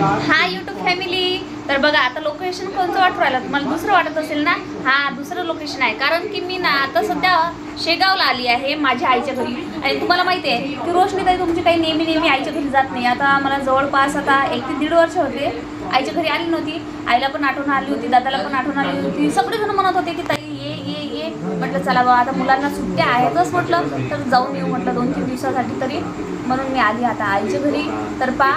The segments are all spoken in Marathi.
हा युट्यूब फॅमिली तर बघा आता लोकेशन कोणतं वाटू राहिलं? तुम्हाला दुसरं वाटत असेल ना? हा दुसरं लोकेशन आहे. कारण की मी ना आता सध्या शेगावला आली आहे माझ्या आईच्या घरी. आणि तुम्हाला माहिती आहे की रोशनी ताई तुमची काही नेहमी नेहमी आईच्या घरी जात नाही. आता मला जवळपास आता एक ते दीड वर्ष होते. आईच्या घरी आली नव्हती. आईला पण आठवण आली होती दादाला पण आठवण आली होती. सगळेजण म्हणत होते की ताई म्हटलं चला बा आता मुलांना सुट्ट्या आहेतच म्हटलं. तर जाऊन येऊ म्हटलं दोन तीन दिवसासाठी तरी. म्हणून मी आली आता आईच्या घरी. तर पा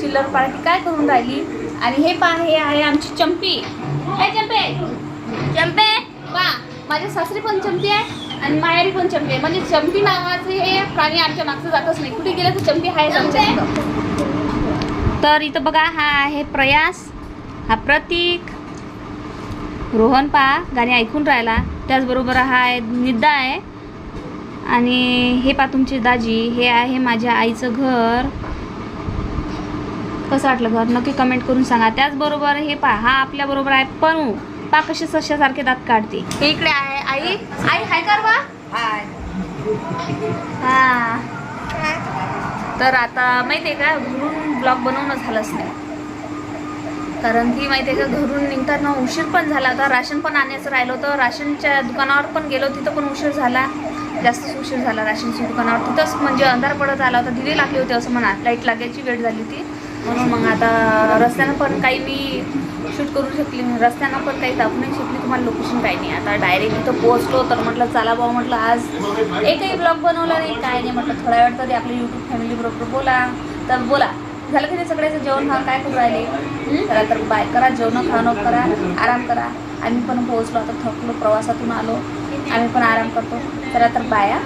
चिल्लर पार्टी काय करून राहिली? आणि हे पा हे आहे आमची चंपी. काय चंपे. चंपे पा माझ्या सासरी पण चंपी आहे आणि मायारी पण चंपी आहे. म्हणजे चंपी नावाचे हे प्राणी आमच्या मागचं जातच नाही. कुठे गेलं तर चंपी आहेच आमच्या तर इथं बघा हा आहे प्रयास हा प्रतीक. रोहन पा गाणी ऐकून राहिला. त्याचबरोबर हा आहे निद्दा आहे. आणि हे पा तुमची दाजी हे आहे माझ्या आईचं घर. कसं वाटलं घर? नक्की कमेंट करून सांगा. त्याचबरोबर हे पा हा आपल्याबरोबर आहे पणू. पा कशी सश्यासारखे दात काढते. हे इकडे आहे. आई आई हाय कर बा हा. तर आता माहिती आहे का घरून ब्लॉग बनवणं झालंच नाही. कारण की माहिती आहे का घरून निघताना उशीर पण झाला होता. राशन पण आणायचं राहिलं होतं. राशनच्या दुकानावर पण गेलो तिथं पण उशीर झाला. जास्तच उशीर झाला राशनच्या दुकानावर. तिथंच म्हणजे अंधार पडत आला होता. दिवे लागले होते असं म्हणा. लाइट लागायची वेळ झाली होती. म्हणून मग आता रस्त्यानं पण काही मी शूट करू शकली रस्त्यानं पण काही दाखवू नाही शकली तुम्हाला लोकेशन काही नाही. आता डायरेक्ट इथं पोहोचलो तर म्हटलं चला भाऊ म्हटलं आज एकही ब्लॉग बनवला नाही काय नाही म्हटलं थोड्या वेळ तरी आपल्या यूट्यूब फॅमिली बरोबर बोला. तर बोला. झालं की नाही सगळ्याचं जेवण खा काय करू राहिले? हं? चला तर बाय करा जेवण खाणं करा आराम करा. आम्ही पण पोहोचलो आता थकलो प्रवासातून आलो. आम्ही पण आराम करतो. चला तर बाया.